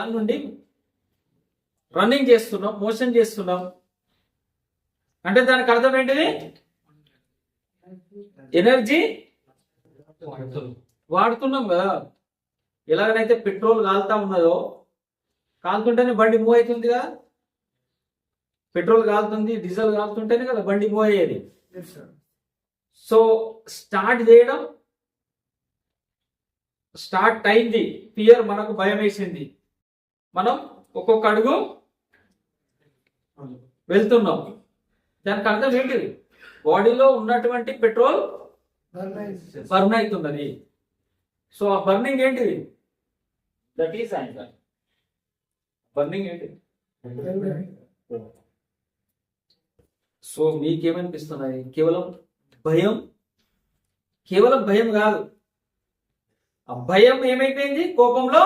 దాని నుండి రన్నింగ్ చేస్తున్నాం మోషన్ చేస్తున్నాం. అంటే దానికి అర్థం ఏంటిది? ఎనర్జీ వాడుతున్నాం కదా. ఎలాగనైతే పెట్రోల్ కాలుతా ఉన్నదో కాలుతుంటేనే బండి మూవ్ అవుతుంది కదా పెట్రోల్ కాలుతుంది డీజిల్ కాలుతుంటేనే కదా బండి మూవ్ అయ్యేది. సో స్టార్ట్ చేయడం స్టార్ట్ అయింది. ఫియర్ మనకు భయం వేసింది మనం ఒక్కొక్క అడుగు వెళ్తున్నాం. దానికి అర్థం ఏంటిది బాడీలో ఉన్నటువంటి పెట్రోల్ బర్న్ అవుతున్నది. సో ఆ బర్నింగ్ ఏంటిది దట్ ఈస్ యాంకర్ బర్నింగ్ ఏంటిది సో మీకేమనిపిస్తున్నది కేవలం భయం? కేవలం భయం కాదు. ఆ భయం ఏమైపోయింది? కోపంలో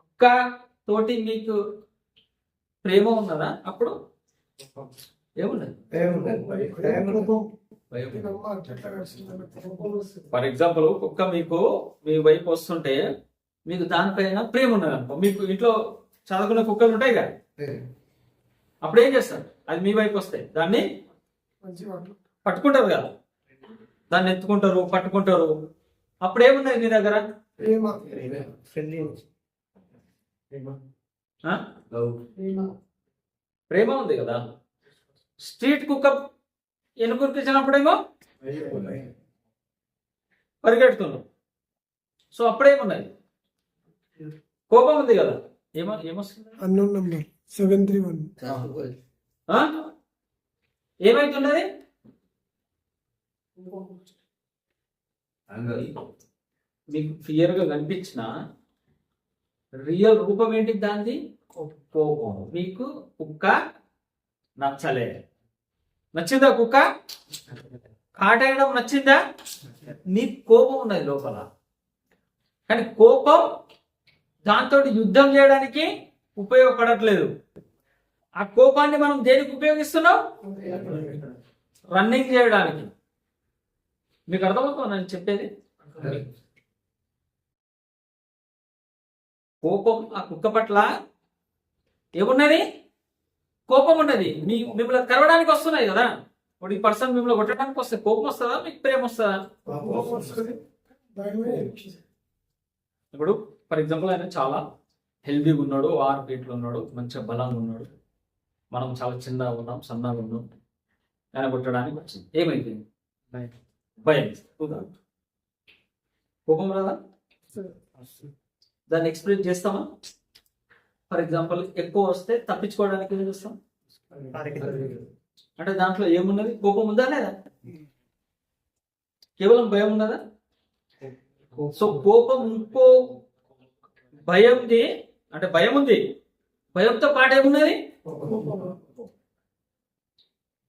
కుక్క తోటి మీకు ప్రేమ ఉన్నదా? అప్పుడు? ఫర్ ఎగ్జాంపుల్ కుక్క మీకు మీ వైపు వస్తుంటే మీకు దానిపైన ప్రేమ ఉన్నది అనుకో. మీకు ఇంట్లో చదువుకున్న కుక్కలు ఉంటాయి కదా? అప్పుడు ఏం చేస్తారు? అది మీ వైపు వస్తాయి. దాన్ని పట్టుకుంటారు కదా? దాన్ని ఎత్తుకుంటారు పట్టుకుంటారు. అప్పుడు ఏమున్నది మీ దగ్గర? ప్రేమ. ఉంది కదా. స్ట్రీట్ కుక్క ఎనుకురికించినప్పుడేమో పరిగెడుతున్నాం సో అప్పుడేమున్నది కోపం ఉంది కదా. ఏమో ఏమొస్తుంది? Unknown number seven three one? ఏమైతున్నది మీకు క్లియర్గా కనిపించిన రియల్ రూపం ఏంటి దాన్ని కోపం మీకు కుక్క నచ్చలే. నచ్చిందా కుక్క? కాటేయడం నచ్చిందా? నీ కోపం ఉన్నది లోపల. కానీ కోపం దాంతో యుద్ధం చేయడానికి ఉపయోగపడట్లేదు. ఆ కోపాన్ని మనం దేనికి ఉపయోగిస్తున్నాం. రన్నింగ్ చేయడానికి. మీకు అర్థమవుతుందా నేను చెప్పేది? కోపం ఆ కుక్క పట్ల ఏమున్నది? కోపం ఉన్నది. మీ మిమ్మల్ని కరవడానికి వస్తున్నాయి కదా. ఇప్పుడు ఈ పర్సన్ మిమ్మల్ని కొట్టడానికి వస్తే కోపం వస్తుందా? మీకు ప్రేమ వస్తుందా? ఇప్పుడు ఫర్ ఎగ్జాంపుల్ ఆయన చాలా హెల్దీగా ఉన్నాడు ఆరు ఫీట్లు ఉన్నాడు మంచిగా బలంగా ఉన్నాడు. మనం చాలా చిన్నగా ఉన్నాం సన్నగా ఉన్నాం. ఆయన కొట్టడానికి వచ్చింది. ఏమైంది? భయం కోపం రాదా? దాన్ని ఎక్స్ప్లెయిన్ చేస్తామా? ఫర్ ఎగ్జాంపుల్ ఎక్కువ వస్తే తప్పించుకోవడానికి ఏం చేస్తాం? అంటే దాంట్లో ఏమున్నది? కోపం ఉందా లేదా? కేవలం భయం ఉన్నదా? సో కోపం ఇంకో భయంది అంటే భయం ఉంది. భయంతో పాటు ఏమున్నది?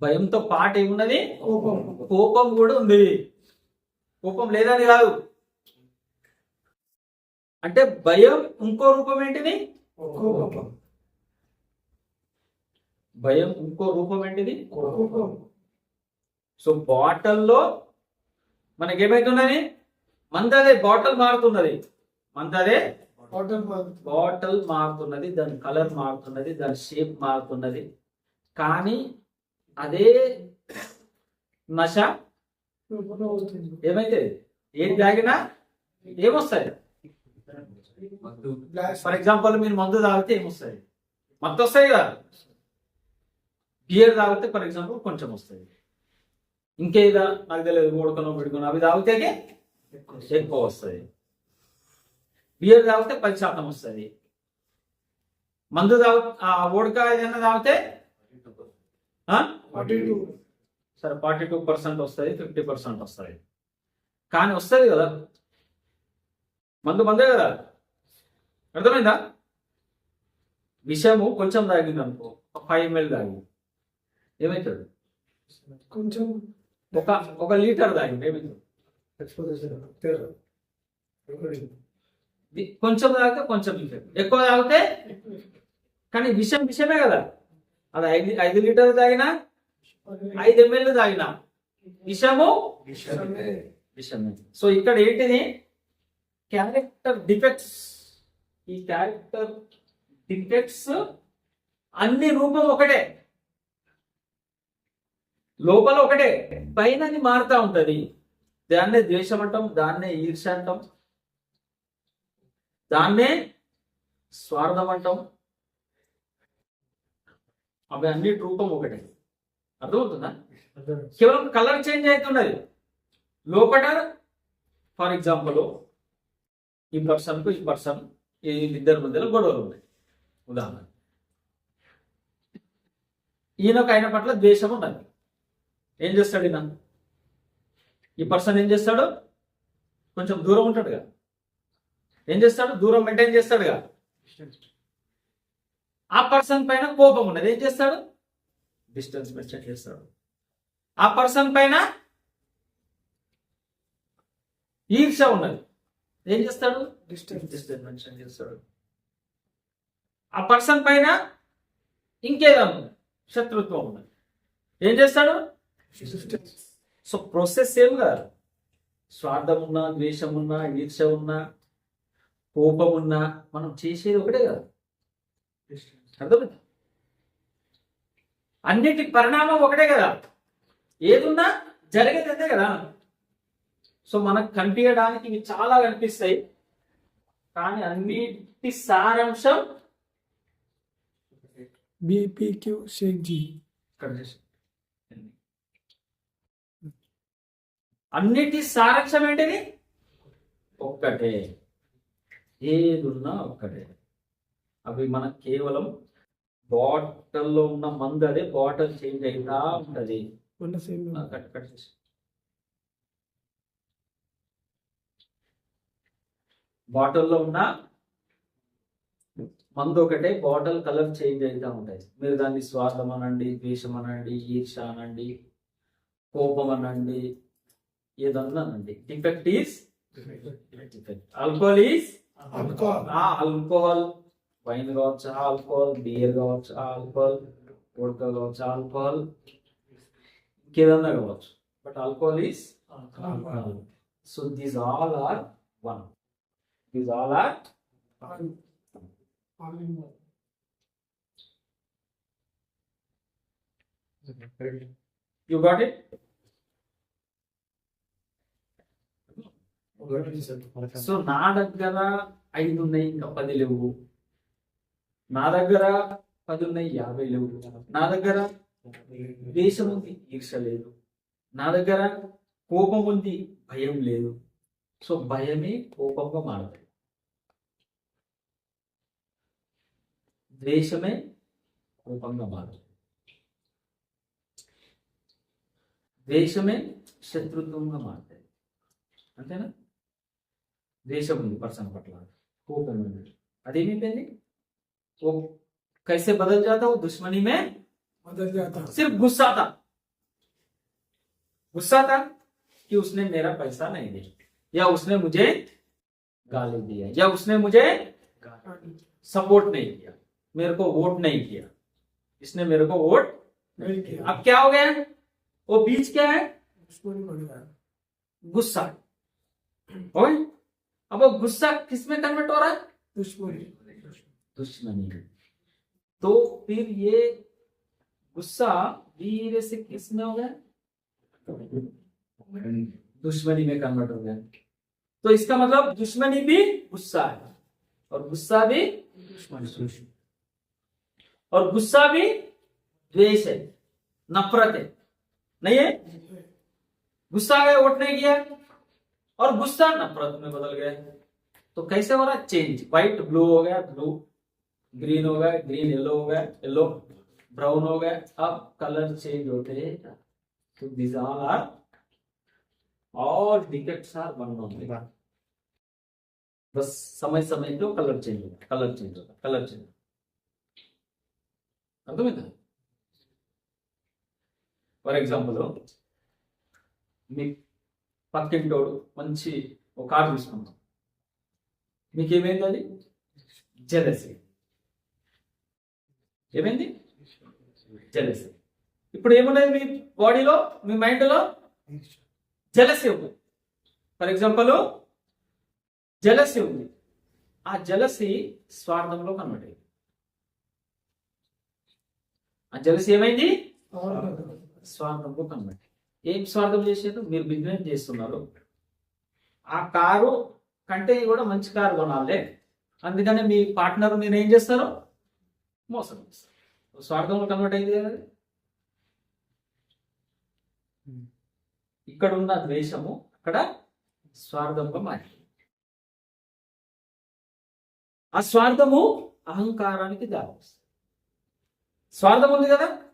భయంతో పాటు ఏమున్నది? కోపం. కూడా ఉంది. కోపం లేదని కాదు. అంటే భయం ఇంకో రూపం ఏంటిది? భయం ఇంకో రూపం ఏంటిది? సో బాటల్లో మనకేమైతున్నది మందదే బాటిల్ మారుతున్నది. మందదే? బాటిల్ మారుతున్నది దాని కలర్ మారుతున్నది దాని షేప్ మారుతున్నది. కానీ అదే నశ. ఏమైతే? ఏది తాగినా ఏమొస్తాయి? ఫర్ ఎగ్జాంపుల్ మీరు మందు తాగితే ఏమొస్తాయి? మత్తు వస్తాయి కదా. బియర్ తాగితే ఫర్ ఎగ్జాంపుల్ కొంచెం వస్తుంది ఇంకేదా? నాకు తెలియదు ఓడకనో పెడుకునో అవి తాగితే ఎక్కువ వస్తుంది బియర్ తాగితే పది శాతం వస్తుంది మందు తాగు ఆ ఓడక ఏదైనా తాగితే సరే ఫార్టీ టూ పర్సెంట్ వస్తుంది ఫిఫ్టీ పర్సెంట్ వస్తుంది కానీ వస్తుంది కదా? మందు మందే కదా? అర్థమైందా? విషము కొంచెం తాగింది అనుకో ఫైవ్ ఎంఎల్ తాగింది ఏమవుతుంది కొంచెం. ఒక ఒక లీటర్ తాగింది ఏమవుతుంది కొంచెం తాగితే కొంచెం లీటర్ ఎక్కువ తాగితే కానీ విషం విషమే కదా? అది ఐదు ఐదు లీటర్ తాగినా? ఐదు ఎంఎల్ తాగినా? విషము? విషమే. సో ఇక్కడ ఏంటిది? క్యారెక్టర్ డిఫెక్ట్స్ ఈ క్యారెక్టర్ డిఫెక్ట్స్ అన్ని రూపం ఒకటే. లోపల ఒకటే. పైన మారుతా ఉంటది. దాన్నే ద్వేషం అంటాం దాన్నే ఈర్ష అంటాం. దాన్నే స్వార్థం అంటాం అవి అన్ని రూపం ఒకటే. అర్థమవుతుందా? కేవలం కలర్ చేంజ్ అవుతున్నది లోపల ఫర్ ఎగ్జాంపుల్ ఈ పర్సన్కు ఈ పర్సన్ ఇద్దరి మధ్యలో గొడవలు ఉన్నాయి. ఉదాహరణ. ఈయనకు ఆయన పట్ల ద్వేషం ఉన్నది. ఏం చేస్తాడు ఈయన? ఈ పర్సన్ ఏం చేస్తాడు? కొంచెం దూరం ఉంటాడుగా. ఏం చేస్తాడు? దూరం మెయింటైన్ చేస్తాడుగా. ఆ పర్సన్ పైన కోపం ఉన్నది. ఏం చేస్తాడు? డిస్టెన్స్ మెయింటైన్ చేస్తాడు. ఆ పర్సన్ పైన ఈర్ష ఉన్నది. ఏం చేస్తాడు? డిస్టెన్స్ డిస్టెన్స్ మెన్షన్ చేస్తాడు. ఆ పర్సన్ పైన ఇంకేదో శత్రుత్వం ఉన్నది. ఏం చేస్తాడు? సో ప్రాసెస్ సేమ్ కాదు. స్వార్థం ఉన్నా ద్వేషం ఉన్నా ఈర్ష ఉన్నా కోపం ఉన్నా మనం చేసేది ఒకటే కదా. అర్థమైందా? అన్నిటి పరిణామం ఒకటే కదా. ఏదున్నా జరిగేది అంతే కదా. సో మనకు కనిపించడానికి ఇవి చాలా కనిపిస్తాయి. కానీ అన్నిటి సారాంశం బీపీక్యూ షేక్ జీ ఇక్కడ చేసి. అన్నిటి సారాంశం ఏంటిది? ఒక్కటే. ఏదున్నా ఒక్కటే. అవి మనకు కేవలం బాటిల్లో ఉన్న మందు అదే బాటిల్ చేంజ్ అవుతా ఉంటది. మన కట్ కట్ చేసి. బాటిల్లో ఉన్న మందు ఒకటే బాటిల్ కలర్ చేంజ్ అవుతా ఉంటాయి. మీరు దాన్ని స్వార్థం అనండి ద్వేషం అనండి ఈర్ష అనండి కోపం అనండి ఏదన్నా అనండి. Defect is alcohol is alcohol. Wine కావచ్చు ఆల్కహాల్ బియర్ కావచ్చు ఆల్కహాల్ ఉడక కావచ్చు ఆల్కహాల్ ఇంకేదన్నా కావచ్చు. But alcohol is so these all are one. These all are you got it so నా దగ్గర ఐదు ఉన్నాయి ఇంకా పది లేవు. నా దగ్గర పది ఉన్నాయి యాభై లేవు. నా దగ్గర ద్వేషం ఉంది ఈర్ష లేదు. నా దగ్గర కోపం ఉంది భయం లేదు. సో భయమే కోపంగా మారుతుంది ద్వేషమే కోపంగా మారుతుంది ద్వేషమే శత్రుత్వంగా మారుతుంది అంతేనా? ద్వేషం ఉంది పర్సన్ పట్ల కోపం ఉంది. అదేమైపోయింది वो कैसे बदल जाता वो दुश्मनी में बदल जाता सिर्फ़ गुस्सा था। गुस्सा था कि उसने मेरा पैसा नहीं दिया या उसने मुझे गाली दिया या उसने मुझे सपोर्ट नहीं किया मेरे को वोट नहीं किया। इसने मेरे को वोट नहीं किया। अब क्या हो गया? वो बीच क्या है? गुस्सा। हो अब वो गुस्सा किसमें कन्वर्ट हो रहा है? दुश्मनी। दुश्मनी तो फिर ये गुस्सा वीर से किसमें हो गया? दुश्मनी। में कन्वर्ट हो गया। तो इसका मतलब दुश्मनी भी गुस्सा है और गुस्सा भी दुश्मनी। और गुस्सा भी द्वेष है नफरत है। नहीं है? गुस्सा गया वोट नहीं किया। और गुस्सा नफरत में बदल गया। तो कैसे हो रहा चेंज व्हाइट ब्लू हो गया ब्लू। ग्रीन हो गया ग्रीन येलो हो गया येलो ब्राउन हो गया अब कलर चेंज होते हैं तो these all are all defects are one only बस समय समय तो कलर चेंज होता कलर चेंज होता कलर चेंज అర్థమైందా ఫర్ ఎగ్జాంపుల్ మీ పక్కింటోడు మంచి ఒక కార్ తీసుకుంటాం మీకేమైంది అది జెలసీ ఏమైంది? జలసి ఇప్పుడు ఏమున్నది మీ బాడీలో మీ మైండ్లో జలసి ఉంది. ఫర్ ఎగ్జాంపుల్ జలసి ఉంది. ఆ జలసి స్వార్థంలో కన్వర్ట్ అయింది ఆ జలసి ఏమైంది? స్వార్థంలో కన్వర్ట్ ఏం స్వార్థం చేసేది మీరు బిజినెస్ చేస్తున్నారు. ఆ కారు కంటే కూడా మంచి కారు కొనాలి. అందుకని మీ పార్ట్నర్ మీరు ఏం చేస్తారు? మోసం స్వార్థంలో కన్వర్ట్ అయింది కదా? ఇక్కడ ఉన్న ద్వేషము అక్కడ స్వార్థంగా మారింది. ఆ స్వార్థము అహంకారానికి దారి స్వార్థం ఉంది కదా?